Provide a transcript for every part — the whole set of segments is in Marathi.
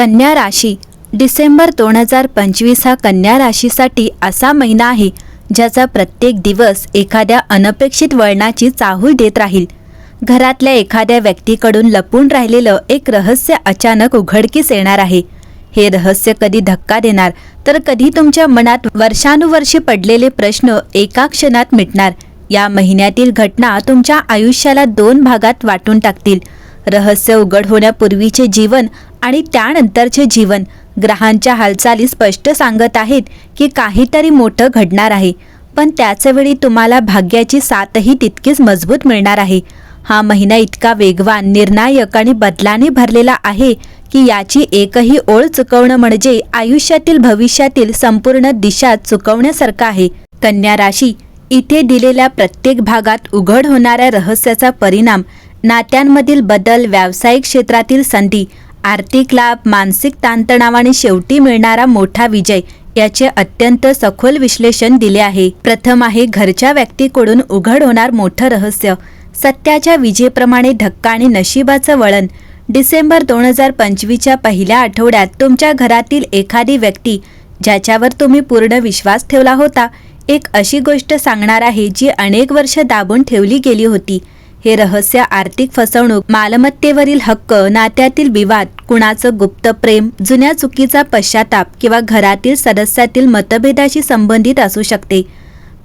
कन्या राशी. डिसेंबर दोन हजार पंचवीस हा कन्या राशीसाठी असा महिना आहे ज्याचा प्रत्येक दिवस एखाद्या अनपेक्षित वळणाची चाहूल देत राहील. घरातल्या एखाद्या व्यक्तीकडून लपून राहिलेलं एक रहस्य अचानक उघडकीस येणार आहे. हे रहस्य कधी धक्का देणार तर कधी तुमच्या मनात वर्षानुवर्षे पडलेले प्रश्न एका क्षणात मिटणार. या महिन्यातील घटना तुमच्या आयुष्याला दोन भागात वाटून टाकतील. रहस्य उघड होण्यापूर्वीचे जीवन आणि त्यानंतरचे जीवन. ग्रहांच्या हालचाली स्पष्ट सांगत आहेत की काहीतरी मोठं घडणार आहे. पण त्याचवेळी तुम्हाला भाग्याची साथही तितकीच मजबूत मिळणार आहे. हा महिना इतका वेगवान निर्णायक आणि बदलाने भरलेला आहे की याची एकही ओळ चुकवणं म्हणजे आयुष्यातील भविष्यातील संपूर्ण दिशा चुकवण्यासारखं आहे. कन्या राशी इथे दिलेल्या प्रत्येक भागात उघड होणाऱ्या रहस्याचा परिणाम नात्यांमधील बदल व्यावसायिक क्षेत्रातील संधी आर्थिक लाभ मानसिक ताणतणाव आणि शेवटी मिळणारा मोठा विजय याचे अत्यंत सखोल विश्लेषण दिले आहे. प्रथम आहे घरच्या व्यक्तीकडून उघड होणार मोठं रहस्य. सत्याच्या विजेप्रमाणे धक्का आणि नशिबाचं वळण. डिसेंबर दोन हजार पंचवीसच्या पहिल्या आठवड्यात तुमच्या घरातील एखादी व्यक्ती ज्याच्यावर तुम्ही पूर्ण विश्वास ठेवला होता एक अशी गोष्ट सांगणार आहे जी अनेक वर्ष दाबून ठेवली गेली होती. हे रहस्य आर्थिक फसवणूक मालमत्तेवरील हक्क नात्यातील विवाद कुणाचं गुप्त प्रेम जुन्या चुकीचा पश्चाताप किंवा घरातील सदस्यातील मतभेदाशी संबंधित असू शकते.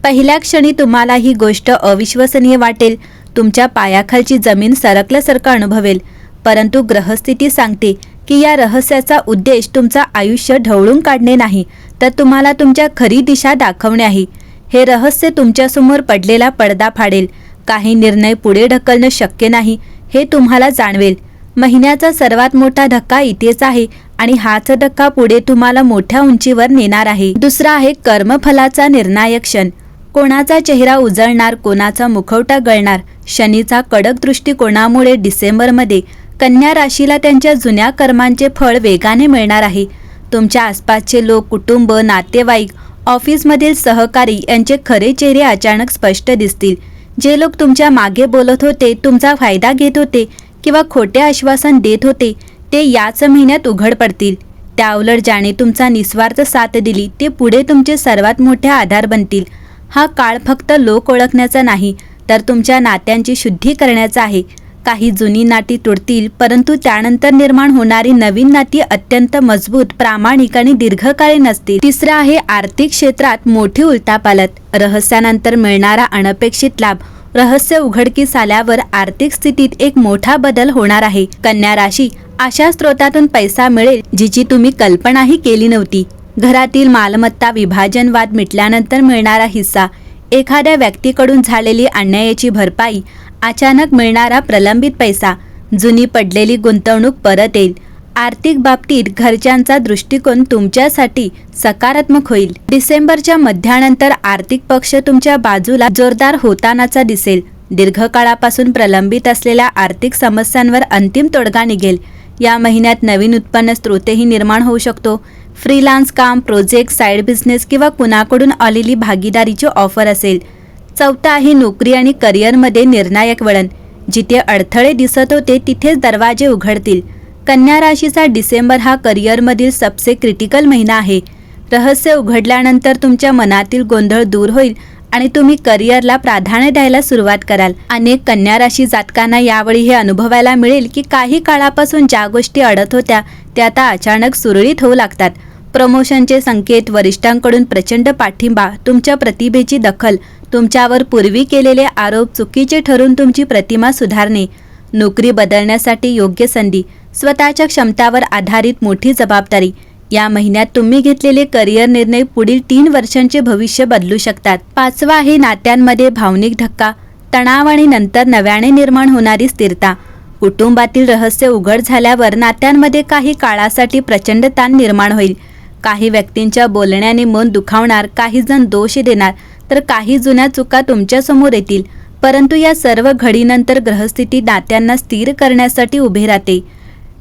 पहिल्या क्षणी तुम्हाला ही गोष्ट अविश्वसनीय वाटेल. तुमच्या पायाखालची जमीन सरकल्यासारखं अनुभवेल. परंतु ग्रहस्थिती सांगते की या रहस्याचा उद्देश तुमचं आयुष्य ढवळून काढणे नाही तर तुम्हाला तुमच्या खरी दिशा दाखवणे आहे. हे रहस्य तुमच्यासमोर पडलेला पडदा फाडेल. काही निर्णय पुढे ढकलणं शक्य नाही हे तुम्हाला जाणवेल. महिन्याचा सर्वात मोठा धक्का इथेच आहे आणि हाच धक्का पुढे तुम्हाला मोठ्या उंचीवर नेणार आहे. दुसरा आहे कर्मफलाचा निर्णायक क्षण. कोणाचा चेहरा उजळणार कोणाचा मुखवटा गळणार शनीचा कडक दृष्टिकोनामुळे डिसेंबरमध्ये कन्या राशीला त्यांच्या जुन्या कर्मांचे फळ वेगाने मिळणार आहे. तुमच्या आसपासचे लोक कुटुंब नातेवाईक ऑफिसमधील सहकारी यांचे खरे चेहरे अचानक स्पष्ट दिसतील. जे लोक तुमच्या मागे बोलत होते तुमचा फायदा घेत होते किंवा खोटे आश्वासन देत होते ते याच महिन्यात उघड पडतील. त्याउलट ज्याने तुमचा निस्वार्थ साथ दिली ते पुढे तुमचे सर्वात मोठे आधार बनतील. हा काळ फक्त लोक ओळखण्याचा नाही तर तुमच्या नात्यांची शुद्धी करण्याचा आहे. काही जुनी नाती तुटतील परंतु त्यानंतर निर्माण होणारी नवीन नाती अत्यंत मजबूत प्रामाणिक आणि दीर्घकालीन असतील. तिसरं आहे आर्थिक क्षेत्रात मोठी उलटापालट रहस्यानंतर मिळणारा अनपेक्षित लाभ. रहस्य उघडकीस आल्यावर आर्थिक स्थितीत एक मोठा बदल होणार आहे. कन्या राशी अशा स्रोतातून पैसा मिळेल जिची तुम्ही कल्पनाही केली नव्हती. घरातील मालमत्ता विभाजनवाद मिटल्यानंतर मिळणारा हिस्सा. एखाद्या व्यक्तीकडून झालेली अन्यायाची भरपाई अचानक मिळणारा प्रलंबित पैसा जुनी पडलेली गुंतवणूक परत येईल. आर्थिक बाबतीत घरच्यांचा दृष्टिकोन तुमच्यासाठी सकारात्मक होईल. डिसेंबरच्या मध्यानंतर आर्थिक पक्ष तुमच्या बाजूला जोरदार होतानाचा दिसेल. दीर्घकाळापासून प्रलंबित असलेल्या आर्थिक समस्यांवर अंतिम तोडगा निघेल. या महिन्यात नवीन उत्पन्न स्रोतही निर्माण होऊ शकतो. फ्रीलान्स काम प्रोजेक्ट साईड बिझनेस किंवा कुणाकडून आलेली भागीदारीची ऑफर असेल. चौथा आहे नोकरी आणि करिअरमध्ये निर्णायक वळण. जिथे अडथळे दिसत होते तिथेच दरवाजे उघडतील. कन्या राशीचा डिसेंबर हा करिअरमधील सबसे क्रिटिकल महिना आहे. रहस्य उघडल्यानंतर तुमच्या मनातील गोंधळ दूर होईल आणि तुम्ही करिअरला प्राधान्य द्यायला सुरुवात कराल. अनेक कन्या राशी जातकांना यावेळी हे अनुभवायला मिळेल की काही काळापासून ज्या गोष्टी अडत होत्या त्या आता अचानक सुरळीत होऊ लागतात. प्रमोशनचे संकेत वरिष्ठांकडून प्रचंड पाठिंबा तुमच्या प्रतिभेची दखल तुमच्यावर पूर्वी केलेले आरोप चुकीचे ठरून तुमची प्रतिमा सुधारणे नोकरी बदलण्यासाठी योग्य संधी स्वतःच्या क्षमतावर आधारित मोठी जबाबदारी या महिन्यात तुम्ही घेतलेले करिअर निर्णय पुढील तीन वर्षांचे भविष्य बदलू शकतात. पाचवा आहे नात्यांमध्ये भावनिक धक्का तणाव आणि नंतर नव्याने निर्माण होणारी स्थिरता. कुटुंबातील रहस्य उघड झाल्यावर नात्यांमध्ये काही काळासाठी प्रचंड ताण निर्माण होईल. काही व्यक्तींच्या बोलण्याने मन दुखावणार काही जण दोष देणार तर काही जुन्या चुका तुमच्यासमोर येतील. परंतु या सर्व घडीनंतर ग्रहस्थिती नात्यांना स्थिर करण्यासाठी उभे राहते.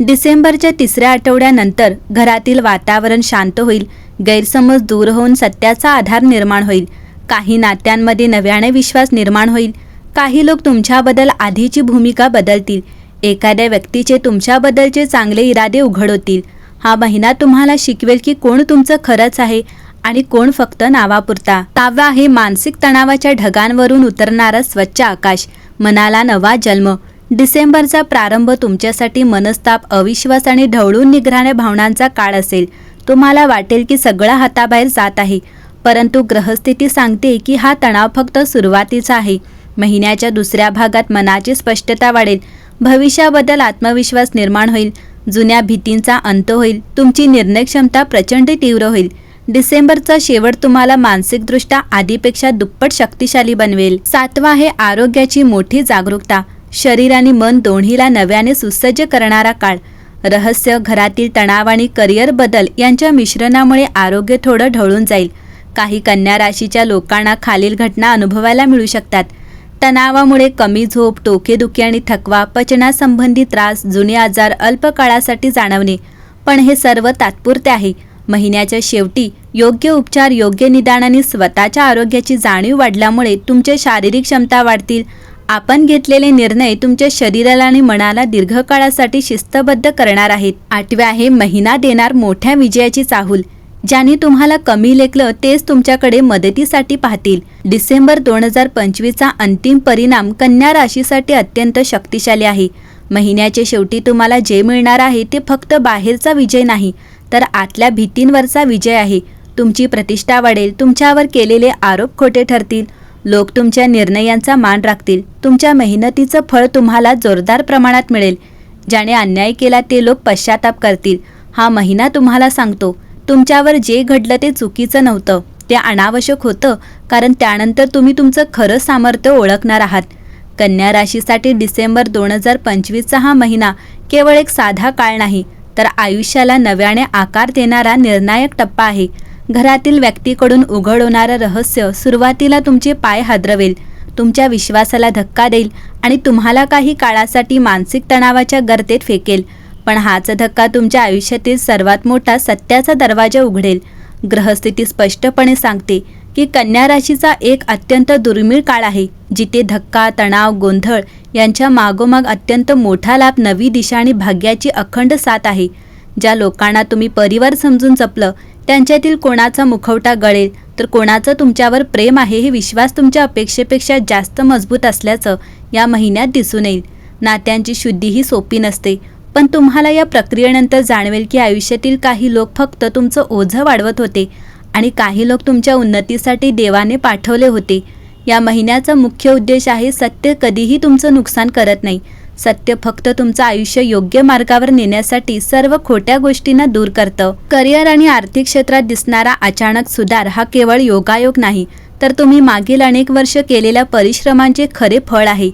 डिसेंबरच्या तिसऱ्या आठवड्यानंतर घरातील वातावरण शांत होईल गैरसमज दूर होऊन सत्याचा आधार निर्माण होईल काही नात्यांमध्ये नव्याने विश्वास निर्माण होईल काही लोक तुमच्याबद्दल आधीची भूमिका बदलतील एखाद्या व्यक्तीचे तुमच्याबद्दलचे चांगले इरादे उघड होतील. हा महिना तुम्हाला शिकवेल की कोण तुमचं खरंच आहे आणि कोण फक्त नावापुरता. काव्य आहे मानसिक तणावाच्या ढगांवरून उतरणारा स्वच्छ आकाश. मनाला नवा जन्म. डिसेंबरचा प्रारंभ तुमच्यासाठी मनस्ताप अविश्वास आणि ढवळून निघणाऱ्या भावनांचा काळ असेल. तुम्हाला वाटेल की सगळं हाताबाहेर जात आहे. परंतु ग्रहस्थिती सांगते की हा तणाव फक्त सुरुवातीचा आहे. महिन्याच्या दुसऱ्या भागात मनाची स्पष्टता वाढेल. भविष्याबद्दल आत्मविश्वास निर्माण होईल. जुन्या भीतींचा अंत होईल. तुमची निर्णय क्षमता प्रचंड तीव्र होईल. डिसेंबरचा शेवट तुम्हाला मानसिकदृष्ट्या आधीपेक्षा दुप्पट शक्तिशाली बनवेल. सातवा आहे आरोग्याची मोठी जागरूकता. शरीर आणि मन दोन्हीला नव्याने सुसज्ज करणारा काळ. रहस्य घरातील तणाव आणि करिअर बदल यांच्या मिश्रणामुळे आरोग्य थोडं ढळून जाईल. काही कन्या राशीच्या लोकांना खालील घटना अनुभवायला मिळू शकतात. तणावामुळे कमी झोप डोकेदुखी आणि थकवा पचनासंबंधी त्रास जुने आजार अल्प काळासाठी जाणवणे पण हे सर्व तात्पुरते आहे. महिन्याच्या शेवटी योग्य उपचार योग्य निदान आणि स्वतःच्या आरोग्याची जाणीव वाढल्यामुळे तुमचे शारीरिक क्षमता वाढतील. आपण घेतलेले निर्णय तुमच्या शरीराला आणि मनाला दीर्घकाळासाठी शिस्तबद्ध करणार आहेत. आठव्या आहे महिना देणार मोठ्या विजयाची चाहूल. ज्यांनी तुम्हाला कमी लेखलं तेच तुमच्याकडे मदतीसाठी पाहतील. डिसेंबर दोन हजार पंचवीसचा अंतिम परिणाम कन्या राशीसाठी अत्यंत शक्तिशाली आहे. महिन्याच्या शेवटी तुम्हाला जे मिळणार आहे ते फक्त बाहेरचा विजय नाही तर आतल्या भीतींवरचा विजय आहे. तुमची प्रतिष्ठा वाढेल तुमच्यावर केलेले आरोप खोटे ठरतील. लोक तुमच्या निर्णयांचा मान राखतील. तुमच्या मेहनतीचं फळ तुम्हाला जोरदार प्रमाणात मिळेल. ज्याने अन्याय केला ते लोक पश्चाताप करतील. हा महिना तुम्हाला सांगतो. तुमच्यावर जे घडलं ते चुकीचं नव्हतं. ते अनावश्यक होतं कारण त्यानंतर तुम्ही तुमचं खरं सामर्थ्य ओळखणार आहात. कन्या राशीसाठी डिसेंबर दोन हजार पंचवीसचा हा महिना केवळ एक साधा काळ नाही तर आयुष्याला नव्याने आकार देणारा निर्णायक टप्पा आहे. घरातील व्यक्तीकडून उघड होणारं रहस्य सुरुवातीला तुमचे पाय हादरवेल तुमच्या विश्वासाला धक्का देईल आणि तुम्हाला काही काळासाठी मानसिक तणावाच्या गर्तेत फेकेल. पण हाच धक्का तुमच्या आयुष्यातील सर्वात मोठा सत्याचा दरवाजा उघडेल. ग्रहस्थिती स्पष्टपणे सांगते की कन्या राशीचा एक अत्यंत दुर्मिळ काळ आहे जिथे धक्का तणाव गोंधळ यांच्या मागोमाग अत्यंत मोठा लाभ नवी दिशा आणि भाग्याची अखंड साथ आहे. ज्या लोकांना तुम्ही परिवार समजून जपलं त्यांच्यातील कोणाचा मुखवटा गळेल तर कोणाचं तुमच्यावर प्रेम आहे हे विश्वास तुमच्या अपेक्षेपेक्षा जास्त मजबूत असल्याचं या महिन्यात दिसून येईल. नात्यांची शुद्धी ही सोपी नसते. पण तुम्हाला या प्रक्रियेनंतर जाणवेल की आयुष्यातील काही लोक फक्त तुमचं ओझं वाढवत होते आणि काही लोक तुमच्या उन्नतीसाठी देवाने पाठवले होते. या महिन्याचा मुख्य उद्देश आहे सत्य कधीही तुमचं नुकसान करत नाही. सत्य फक्त तुमचं आयुष्य योग्य मार्गावर नेण्यासाठी सर्व खोट्या गोष्टींना दूर करतं. करिअर आणि आर्थिक क्षेत्रात दिसणारा अचानक सुधार हा केवळ योगायोग नाही तर तुम्ही मागील अनेक वर्ष केलेल्या परिश्रमांचे खरे फळ आहे.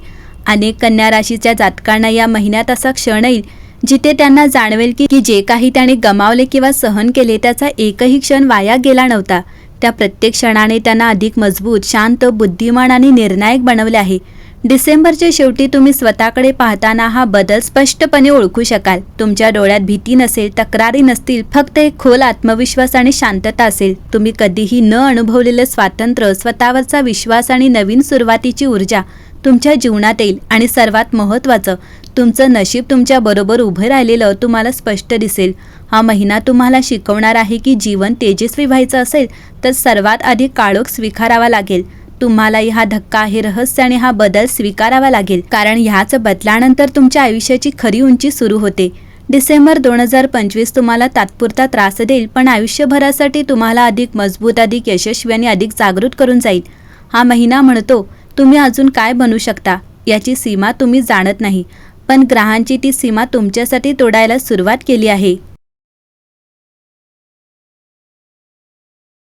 अनेक कन्या राशीच्या जातकांना या महिन्यात असा क्षण येईल जिथे त्यांना जाणवेल की की जे काही त्याने गमावले किंवा सहन केले त्याचा एकही क्षण वाया गेला नव्हता. त्या प्रत्येक क्षणाने त्यांना अधिक मजबूत शांत बुद्धिमान आणि निर्णायक बनवले आहे. डिसेंबरच्या शेवटी तुम्ही स्वतःकडे पाहताना हा बदल स्पष्टपणे ओळखू शकाल. तुमच्या डोळ्यात भीती नसेल तक्रारी नसतील फक्त एक खोल आत्मविश्वास आणि शांतता असेल. तुम्ही कधीही न अनुभवलेलं स्वातंत्र्य स्वतःवरचा विश्वास आणि नवीन सुरुवातीची ऊर्जा तुमच्या जीवनात येईल आणि सर्वात महत्त्वाचं तुमचं नशीब तुमच्या बरोबर उभं राहिलेलं तुम्हाला स्पष्ट दिसेल. हा महिना तुम्हाला शिकवणार आहे की जीवन तेजस्वी व्हायचं असेल तर सर्वात आधी काळोख स्वीकारावा लागेल. तुम्हालाही हा धक्का हे रहस्य आणि हा बदल स्वीकारावा लागेल. कारण ह्याच बदलानंतर तुमच्या आयुष्याची खरी उंची सुरू होते. डिसेंबर दोन हजार पंचवीस तुम्हाला तात्पुरता त्रास देईल पण आयुष्यभरासाठी तुम्हाला अधिक मजबूत अधिक यशस्वी आणि अधिक जागृत करून जाईल. हा महिना म्हणतो तुम्ही अजून काय बनू शकता? याची सीमा तुम्ही जाणत नाही. पण ग्रहांची ती सीमा तुमच्यासाठी तोडायला सुरुवात केली आहे.